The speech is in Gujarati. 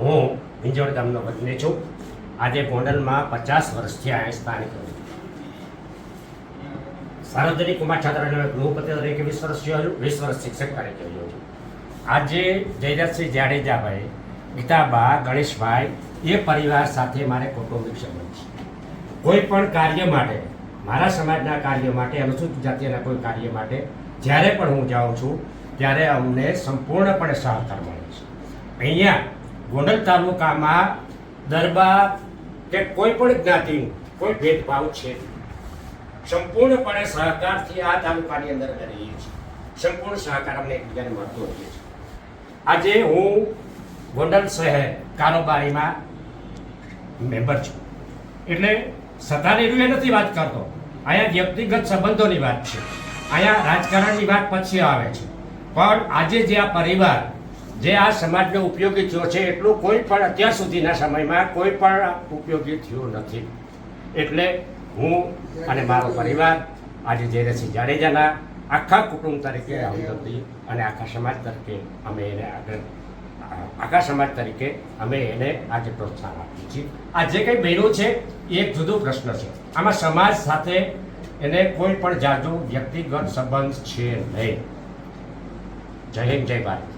હું હિંજોડ ગામનો વતની છું. આજે ગોંડલમાં પચાસ વર્ષથી આ સ્થાનિક છું. સાર્વજનિક કુમાર છાત્રાલય ગૃહપતિ તરીકે વીસ વર્ષ રહ્યો વીસ વર્ષ શિક્ષક તરીકે રહ્યો છું. આજે જયરાજસિંહ જાડેજાભાઈ, ગીતાબા, ગણેશભાઈ, એ પરિવાર સાથે મારે કૌટુંબિક સંબંધ છે. કોઈ પણ કાર્ય માટે, મારા સમાજના કાર્ય માટે, અનુસૂચિત જાતિના કોઈ કાર્ય માટે, જ્યારે પણ હું જાઉં છું, ત્યારે અમને સંપૂર્ણપણે સહકાર મળે છે. અહીંયા ગોંડલ તાલુકામાં દરબાર કે કોઈ પણ જ્ઞાતિનું કોઈ ભેદભાવ છે. સંપૂર્ણપણે સહકારથી આ તાલુકાની અંદર અમે રહીએ છીએ. સંપૂર્ણ સહકાર અમને એકબીજાને મળતો હોઈએ છીએ. આજે હું ગોંડલ શહેર કારોબારીમાં મેમ્બર છું. એટલે સત્તાની રૂએ નથી વાત કરતો. અહીંયા વ્યક્તિગત સંબંધોની વાત છે. અહીંયા રાજકારણની વાત પછી આવે છે. પણ આજે જે આ પરિવાર જે આ સમાજને ઉપયોગી થયો છે, એટલું કોઈ પણ અત્યાર સુધીના સમયમાં કોઈ પણ ઉપયોગી થયું નથી. એટલે હું અને મારો પરિવાર આજે ધીરેસિંહ જાડેજાના આખા કુટુંબ તરીકે હમદર્દી અને આખા સમાજ તરીકે અમે એને આગળ, આખા સમાજ તરીકે અમે એને આજે પ્રોત્સાહન આપીએ છીએ. આ જે કંઈ બન્યું છે, એ એક જુદો પ્રશ્ન છે. આમાં સમાજ સાથે એને કોઈ પણ જાજુ વ્યક્તિગત સંબંધ છે નહીં. જય હિન્દ, જય ભારત.